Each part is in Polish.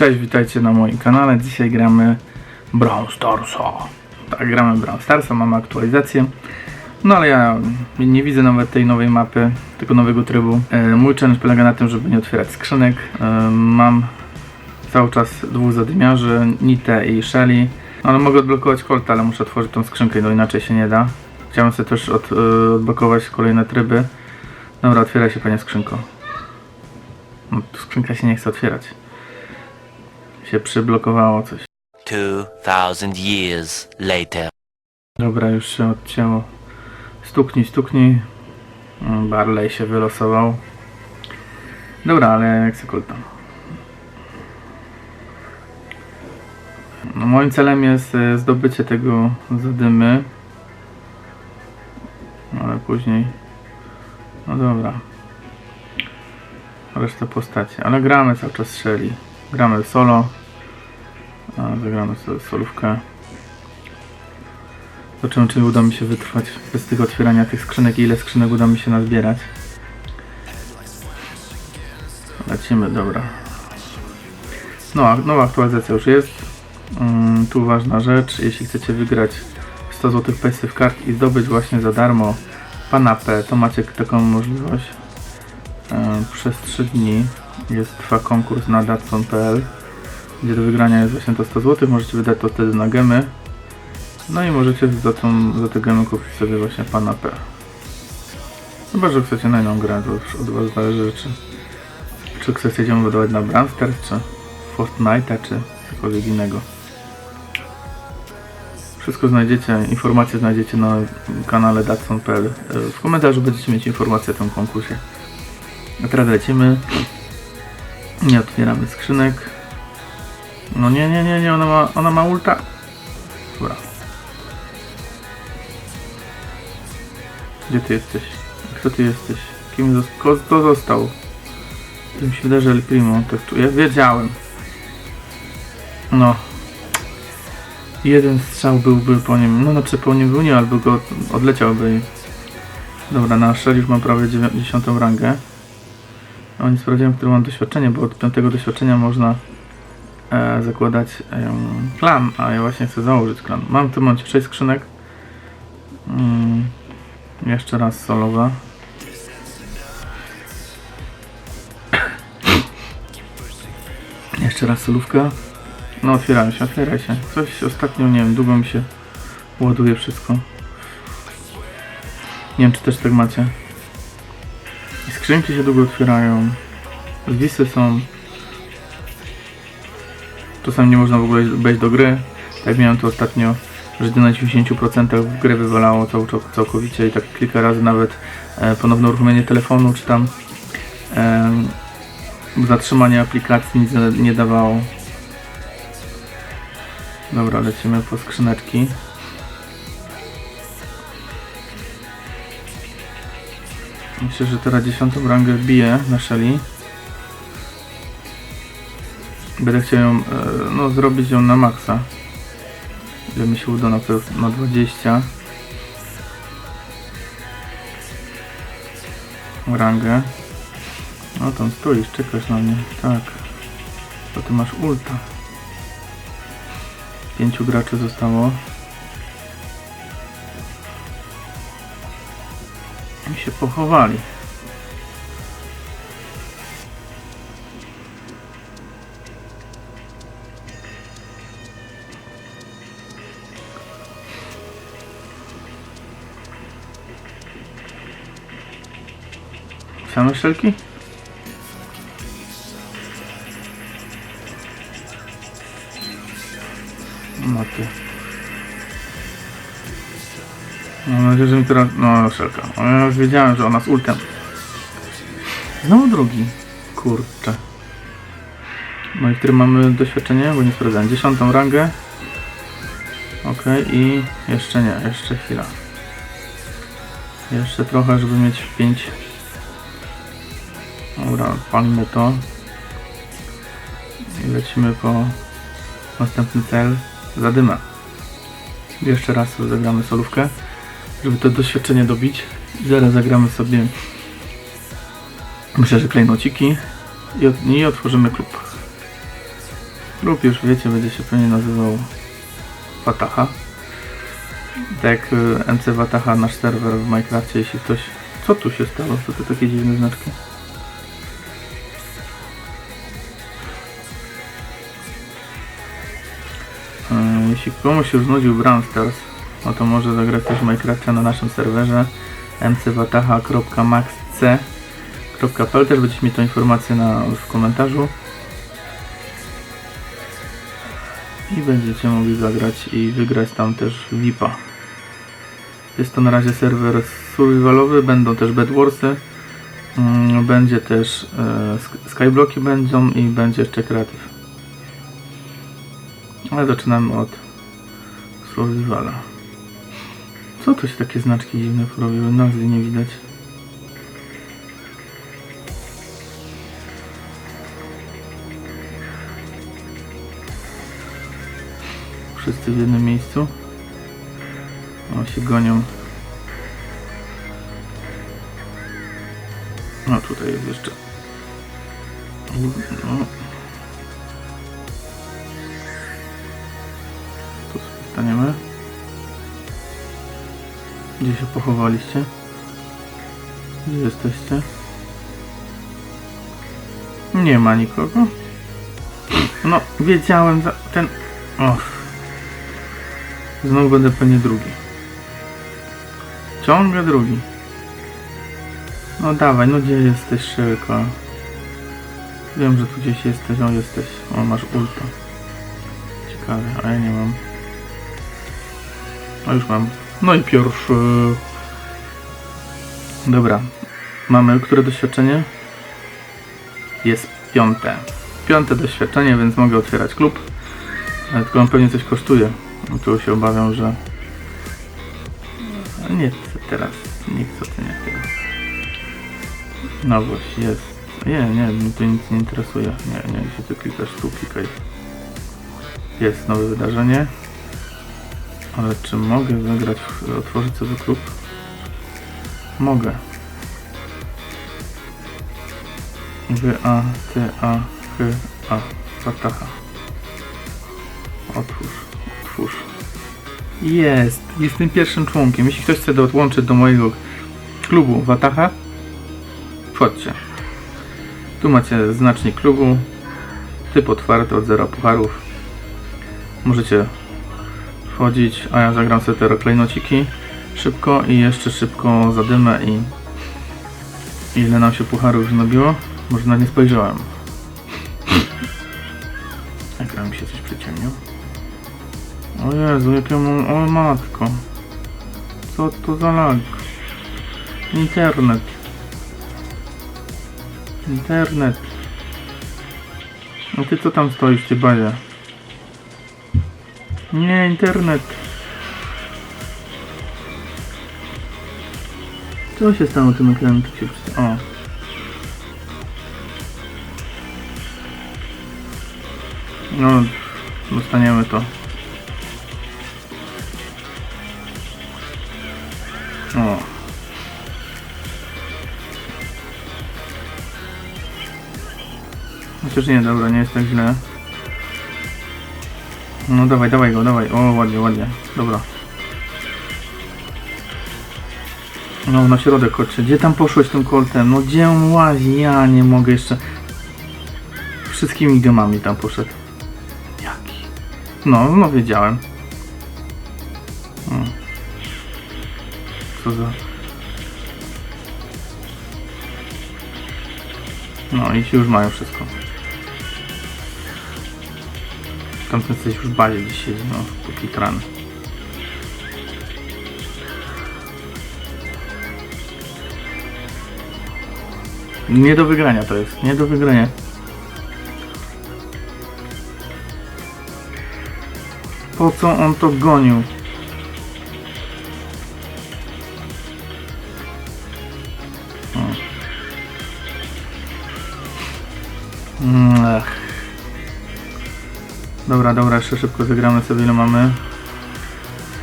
Cześć, witajcie na moim kanale. Dzisiaj gramy Brawl Starsa. Tak, gramy Brawl Starsa, mamy aktualizację. No ale ja nie widzę nawet tej nowej mapy, tego nowego trybu. E, mój challenge polega na tym, żeby nie otwierać skrzynek. E, mam cały czas dwóch zadymiarzy, Nitę i Shelly. No, ale mogę odblokować Colta, ale muszę otworzyć tą skrzynkę, no inaczej się nie da. Chciałem sobie też od, e, odblokować kolejne tryby. Dobra, otwiera się panie skrzynko. No, skrzynka się nie chce otwierać. Się przyblokowało coś. 2000 years later. Dobra, już się odcięło. Stuknij, stuknij. Mm, Barley się wylosował. Dobra, ale jak se kulta. No, moim celem jest e, zdobycie tego zadymy. Ale później. No dobra. Resztę postaci. Ale gramy cały czas Shelly. Gramy solo. Zagramy sobie solówkę. Zobaczymy, czy uda mi się wytrwać bez tego otwierania tych skrzynek i ile skrzynek uda mi się nazbierać. Lecimy, dobra. No, nowa aktualizacja już jest. Mm, tu ważna rzecz, jeśli chcecie wygrać 100 zł w kart i zdobyć właśnie za darmo pana P, to macie taką możliwość. E, przez 3 dni jest trwa konkurs na datson.pl gdzie do wygrania jest właśnie to 100 zł, możecie wydać to wtedy na gemy. No i możecie za, tą, za te gemy kupić sobie właśnie pana P. Chyba, że chcecie na inną grę, to już od was zależy, czy, czy chcecie ją wydawać na Brandster, czy Fortnite'a, czy cokolwiek innego. Wszystko znajdziecie, informacje znajdziecie na kanale datson.pl. W komentarzu będziecie mieć informacje o tym konkursie. A teraz lecimy. Nie otwieramy skrzynek. No nie, nie, nie, nie, ona ma, ona ma ulta. Dobra. Gdzie ty jesteś? Kto ty jesteś? Kim kto został? To mi się wydaje, że El Primo. Ja wiedziałem. No. Jeden strzał byłby po nim, no znaczy po nim był nie, albo go odleciałby. Dobra, na już mam prawie 10 rangę. O, nie sprawdziłem, które mam doświadczenie, bo od piątego doświadczenia można e, zakładać e, klan, a ja właśnie chcę założyć klan. Mam w tym momencie 6 skrzynek. Mm, jeszcze raz solowa. Jeszcze raz solówka. No otwieraj się, otwieraj się. Coś ostatnio, nie wiem, długo mi się ładuje wszystko. Nie wiem, czy też tak macie. Skrzynki się długo otwierają. Zwisy są. Czasami nie można w ogóle wejść do gry. Tak miałem to ostatnio, że na 90% w grę wywalało cał, cał, całkowicie i tak kilka razy nawet e, ponowne uruchomienie telefonu, czy tam e, zatrzymanie aplikacji nic nie, dawało. Dobra, lecimy po skrzyneczki. Myślę, że teraz dziesiątą rangę wbiję na Shelly. Będę chciał ją, e, no, zrobić ją na maksa. Ile mi się uda na, na 20. Rangę. No tam stoisz, czekasz na mnie. Tak. To ty masz ulta. Pięciu graczy zostało. I się pochowali. Same szelki? No ty. Mam nadzieję, że mi teraz... No, szelka. Ja już wiedziałem, że ona z ultem. Znowu drugi. Kurczę. No i który mamy doświadczenie, bo nie sprawdzałem. Dziesiątą rangę. Okej, i jeszcze nie, jeszcze chwila. Jeszcze trochę, żeby mieć 5. Dobra, palmy to. I lecimy po następny cel. Zadyma. Jeszcze raz zagramy solówkę, żeby to doświadczenie dobić. I zaraz zagramy sobie myślę, że klejnociki i, od, i otworzymy klub. Lub już wiecie, będzie się pewnie nazywał Wataha. Tak jak y, MC Wataha, nasz serwer w Minecrafcie, jeśli ktoś... Co tu się stało? Co to takie dziwne znaczki? Jeśli komuś się znudził Brawl Stars, no to może zagrać też w Minecrafcie na naszym serwerze mcwataha.maxc.pl Też będziecie mieć tą informację na, w komentarzu. I będziecie mogli zagrać i wygrać tam też VIPa. Jest to na razie serwer survivalowy, będą też Bedwarsy. Mm, Będzie też e, sk- Skyblocki będą i będzie jeszcze kreatyw. Ale zaczynamy od survivala. Co to się takie znaczki dziwne porobiły? Nazwy nie widać. Wszyscy w jednym miejscu. O, się gonią. No tutaj jest jeszcze. No. Gdzie się pochowaliście? Gdzie jesteście? Nie ma nikogo. No, wiedziałem za ten. Och. Znowu będę pewnie drugi. Ciągle drugi. No dawaj, no gdzie jesteś, Szelko? Wiem, że tu gdzieś jesteś. O, jesteś. O, masz ulta. Ciekawe, a ja nie mam. A już mam. No i pierwszy. Dobra. Mamy które doświadczenie? Jest piąte. Piąte doświadczenie, więc mogę otwierać klub. Ale tylko on pewnie coś kosztuje. No Tu się obawiam, że... Nie chcę teraz. Nie chcę oceniać tego. Nowość jest. Nie, nie, mnie to nic nie interesuje. Nie, nie, jeśli ty klikasz tu, klikaj. Jest nowe wydarzenie. Ale czy mogę zagrać, w, otworzyć sobie klub? Mogę. W, A, T, A, H, A. Fataha. Otwórz, otwórz. Jest! Jestem pierwszym członkiem. Jeśli ktoś chce dołączyć do mojego klubu Wataha, wchodźcie. Tu macie znacznik klubu. Typ otwarty od zera pucharów. Możecie wchodzić, a ja zagram sobie te klejnociki szybko i jeszcze szybko zadymę i ile nam się pucharów już nabiło? Może na nie spojrzałem. Ekran mi się coś przyciemnił. O Jezu, jakie mam... O matko. Co to za lag? Internet. Internet. No ty co tam stoisz, ty bazie? Nie, internet. Co się stało tym ekranem? Tu się. O. No, dostaniemy to. O. Chociaż nie, dobra, nie jest tak źle. No dawaj, dawaj go, dawaj. O, ładnie, ładnie. Dobra. No, na środek chodźcie. Gdzie tam poszłeś tym koltem? No gdzie on łazi? Ja nie mogę jeszcze. Wszystkimi gemami tam poszedł. Jaki? No, no wiedziałem. Hmm. Co za... No i ci już mają wszystko. Tamten coś już bazie gdzieś siedzi, no, póki tran. Nie do wygrania to jest, nie do wygrania. Po co on to gonił? Dobra, dobra, jeszcze szybko zagramy sobie ile mamy.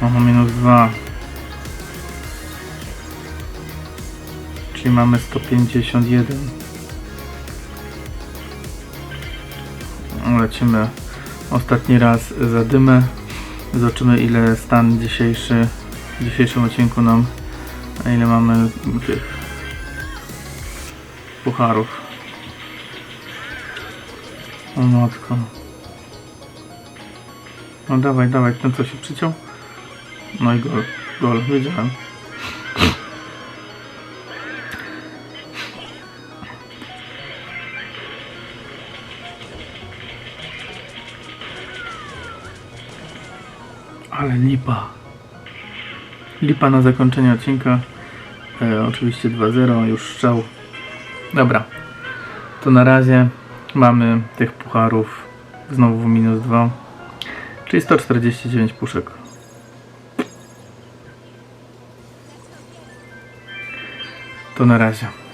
Oho, minus dwa. Czyli mamy 151. Lecimy ostatni raz zadymę. Zobaczymy ile stan dzisiejszy w dzisiejszym odcinku nam, a ile mamy tych pucharów. O matko. No dawaj, dawaj, ten co się przyciął. No i gol, gol, wiedziałem. Ale lipa. Lipa na zakończenie odcinka. E, oczywiście 2-0, już strzał. Dobra. To na razie mamy tych pucharów znowu minus 2. Czyli 149 puszek. To na razie.